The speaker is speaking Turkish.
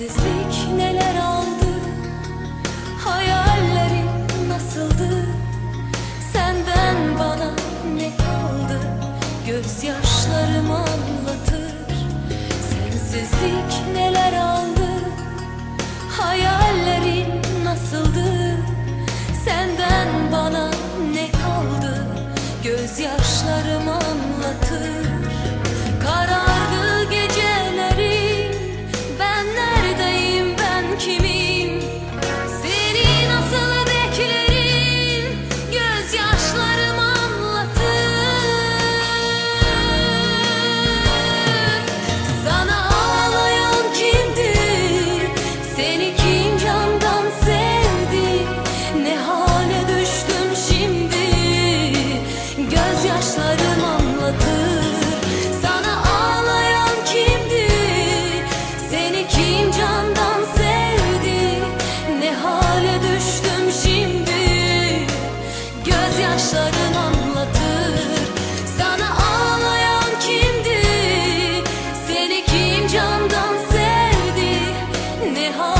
Sensizlik neler aldı? Hayallerim nasıldı? Senden bana ne kaldı? Gözyaşlarım anlatır. Sensizlik neler aldı? Hayallerin nasıldı? Senden bana ne kaldı? Gözyaşlarım anlatır gözyaşların anlatır. Sana ağlayan kimdi? Seni kim candan sevdi? Ne hal